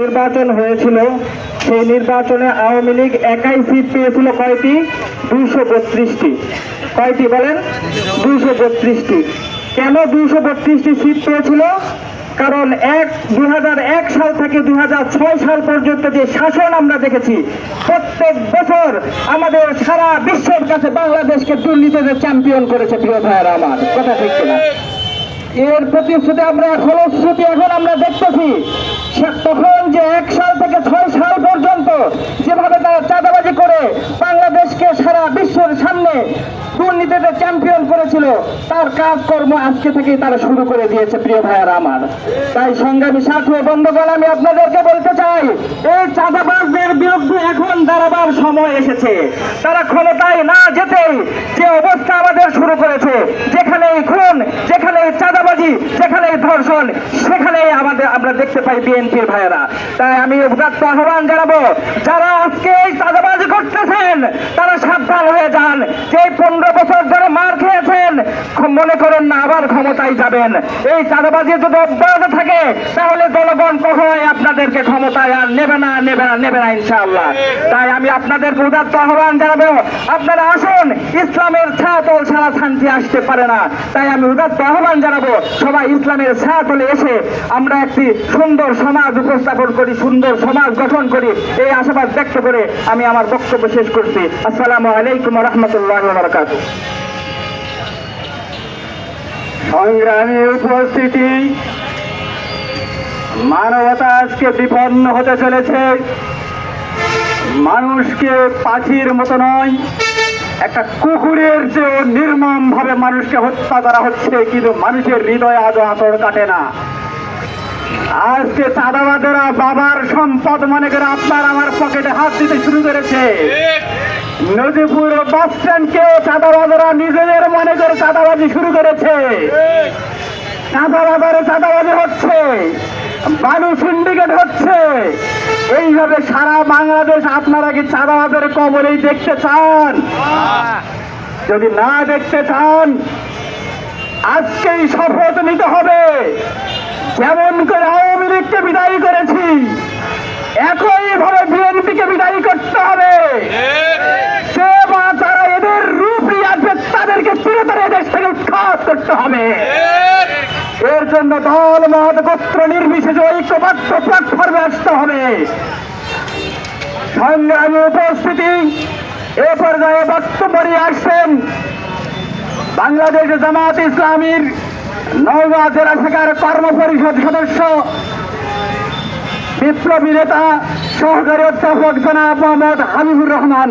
নির্বাচন হয়েছিল। সেই নির্বাচনে আওয়ামী লীগ একাই সিট পেয়েছিল কয়টি? দুইশো বত্রিশটি। কয়টি বলেন? দুইশো বত্রিশটি। কেন দুইশো বত্রিশটি সিট পেয়েছিল? কারণ এক দুই সাল থেকে দুই সাল পর্যন্ত যে শাসন আমরা দেখেছি, প্রত্যেক বছর আমাদের সারা বিশ্বের কাছে বাংলাদেশকে দুর্নীতিতে চ্যাম্পিয়ন করেছে প্রিয় ভাইয়েরা আমার। কথা ঠিক কিনা? এর প্রতিশ্রুতি আমরা, ফলশ্রুতি এখন আমরা দেখতেছি। তখন এক সাল থেকে ছয় সাল পর্যন্ত যেভাবে তারা চাঁদাবাজি করে বাংলাদেশকে সারা বিশ্বের সামনে দুর্নীতিতে চ্যাম্পিয়ন করেছিল, তার কাজকর্ম আজকে থেকে তারা শুরু করে দিয়েছে প্রিয় ভাইয়ার আমার। তাই সংগ্রামী সাথে বন্ধ বন্ধুগণ, আমি আপনাদেরকে বলতে চাই, এই চাঁদাবাজদের বিরুদ্ধে এখন দাঁড়াবার সময় এসেছে। তারা ক্ষমতায় না যেতেই যে অবস্থা আমাদের শুরু করেছে, যেখানেই খুন, যেখানেই চাঁদাবাজি, যেখানেই ধর্ষণ, সেখানেই আমাদের আমরা দেখতে পাই বিএনপির ভাইয়েরা। তাই আমি উদাত্ত আহ্বান জানাব, যারা আজকে এই চাঁদাবাজি মনে করেন না, আবার ক্ষমতায় যাবেন। এই চাঁদাবাজি যদি অব্যাহত থাকে, তাহলে জনগণ কখনোই আপনাদেরকে ক্ষমতায় আর নেবে না নেবে না নেবে না, ইনশাআল্লাহ। তাই আমি আপনাদেরকে উদাত্ত আহ্বান জানাব, আপনারা আসুন, ইসলামের ছায়াতল ছাড়া শান্তি আসতে পারে না। তাই আমি উদাত্ত আহ্বান জানাব, সবাই ইসলামের ছায়াতলে এসে আমরা একটি সুন্দর সমাজ উপস্থাপন করি, সুন্দর সমাজ গঠন করি। এই আশাবাদ ব্যক্ত করে আমি আমার বক্তব্য শেষ করছি। আসসালামু আলাইকুম রহমতুল্লাহ বারকাত সংগ্রামী উপস্থিতি, মানবতা আজকে বিপন্ন হতে চলেছে। মানুষকে পাখির মতো নয়, একটা কুকুরের যে নির্মম ভাবে মানুষকে হত্যা করা হচ্ছে, কিন্তু মানুষের হৃদয়ে আজও আতর কাটে না। আজকে চাঁদাবাদেরা বাবার সম্পদ মনে করে আপনার আমার পকেটে হাত দিতে শুরু করেছে। নদীপুর বাস স্ট্যান্ডকে চাঁদাবাদেরা নিজেদের মনে করে চাঁদাবাজি শুরু করেছে। চাঁদাবাজারে চাঁদাবাজি হচ্ছে বালু সিন্ডিকেট হচ্ছে। এইভাবে সারা বাংলাদেশ আপনারা কি চাঁদাবাজের কবরেই দেখতে চান? যদি না দেখতে চান, আজকেই শপথ নিতে হবে। যেমন করে আওয়ামী লীগকে বিদায়ী করেছি করতে হবে। এর জন্য দল, মত, গোত্র, নির্বিশেষে ঐক্যবদ্ধ প্ল্যাটফর্মে আসতে হবে। সংগ্রামী উপস্থিতি, এ পর্যায়ে বক্তব্য নিয়ে আসছেন বাংলাদেশ জামাত ইসলামীর নওগাঁ জেলা শাখার কর্মপরিষদ সদস্য, বিপ্লবী নেতা, সহকারী অধ্যাপক জনাব মোহাম্মদ হাবিবুর রহমান।